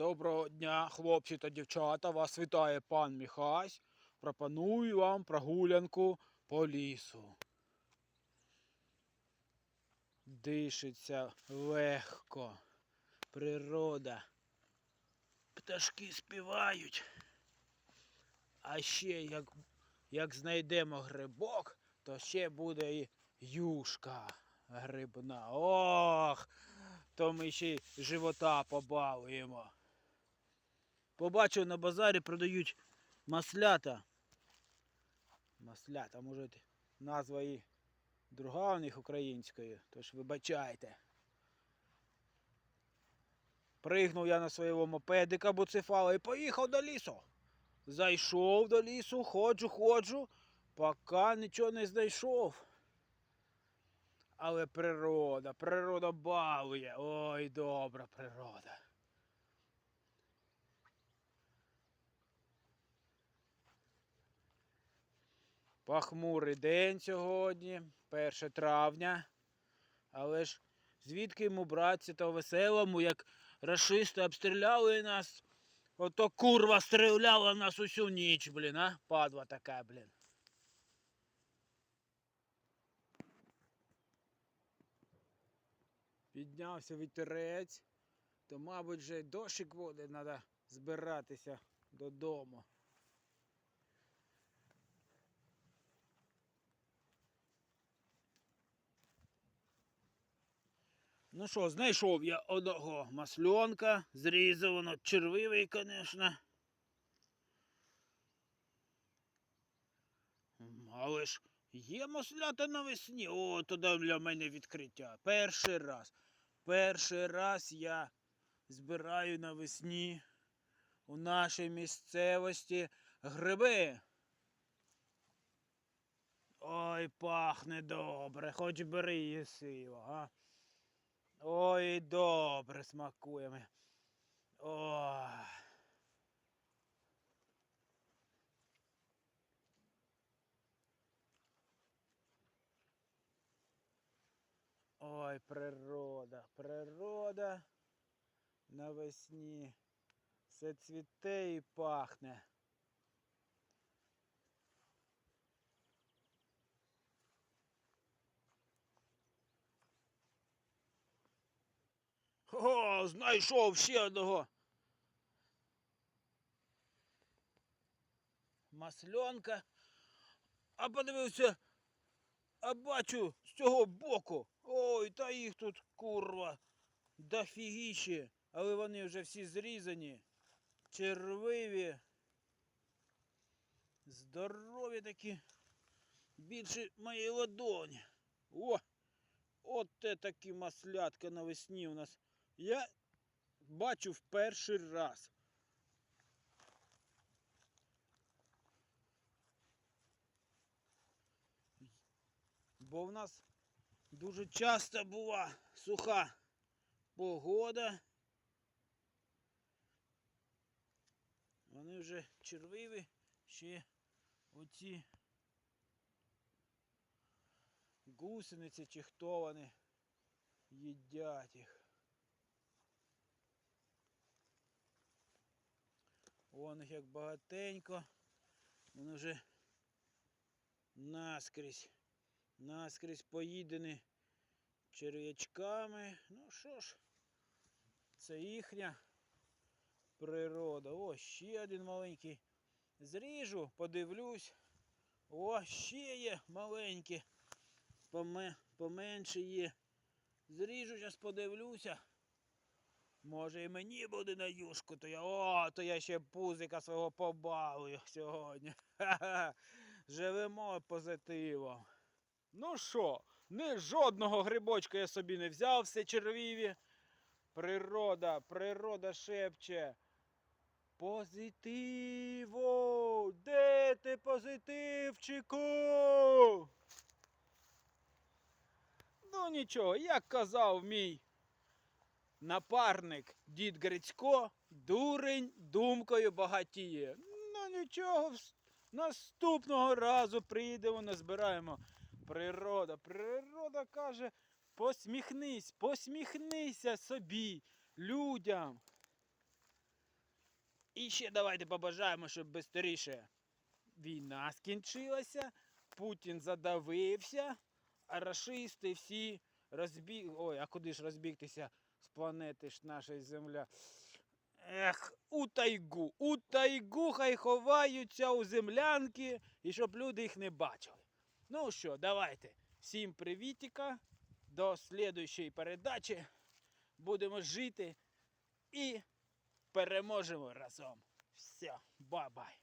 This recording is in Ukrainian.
Доброго дня, хлопці та дівчата. Вас вітає пан Міхась. Пропоную вам прогулянку по лісу. Дишиться легко. Природа. Пташки співають. А ще як, як знайдемо грибок, то ще буде і юшка грибна. Ох! то ми ще й живота побалуємо. Побачив на базарі продають маслята. Маслята, може назва і друга у них українською, тож вибачайте. Пригнув я на свого мопедика буцефала і поїхав до лісу. Зайшов до лісу, ходжу, ходжу, поки нічого не знайшов. Але природа, природа балує. Ой, добра природа. Пахмурий день сьогодні, 1 травня. Але ж звідки йому братися то веселому, як рашисти обстріляли нас. Ото курва стріляла нас усю ніч, блін, а? Падла така, блін. Піднявся вітерець, то, мабуть, вже дощик буде, треба збиратися додому. Ну що, знайшов я одного масльонка, зрізав воно червивий, звісно. Але ж є маслята навесні. О, то для мене відкриття. Перший раз. Перший раз я збираю навесні у нашій місцевості гриби. Ой, пахне добре, хоч бери їси його, а. Ой, добре смакує. ми. Ой. Ой, природа, природа навесні. Все цвіте і пахне. О, знайшов ще одного. Масленка. А подивився, а бачу з цього боку. Ой, та їх тут курва. Дофігіще. Але вони вже всі зрізані. Червиві. Здорові такі. Більше моєї ладоні. О! От такі маслятка навесні у нас. Я бачу в перший раз. Бо в нас дуже часто була суха погода. Вони вже червиві, ще оці гусениці чи хто вони їдять їх. Вон їх як багатенько. Вони вже наскрізь, наскрізь поїдені черв'ячками. Ну що ж, це їхня природа. О, ще один маленький. Зріжу, подивлюсь. О, ще є маленькі. Поме... Поменше є. Зріжу, зараз подивлюся. Може і мені буде на юшку, то я. О, то я ще пузика свого побалую сьогодні. Ха-ха. Живемо позитивом. Ну що, не жодного грибочка я собі не взяв, все червіві. Природа, природа шепче. Позитиво! Де ти позитивчику? Ну нічого, як казав мій напарник дід Грицько, дурень думкою багатіє. Ну нічого, наступного разу приїдемо, назбираємо. Природа, природа каже, посміхнись, посміхнися собі, людям. І ще давайте побажаємо, щоб швидше війна скінчилася, Путін задавився, а рашисти всі розбіг. Ой, а куди ж розбігтися планети ж нашої Земля? Ех, у тайгу, у тайгу хай ховаються у землянки, і щоб люди їх не бачили. Ну що, давайте. Всім привітіка. До слідуючої передачі. Будемо жити і переможемо разом. Все, бай-бай.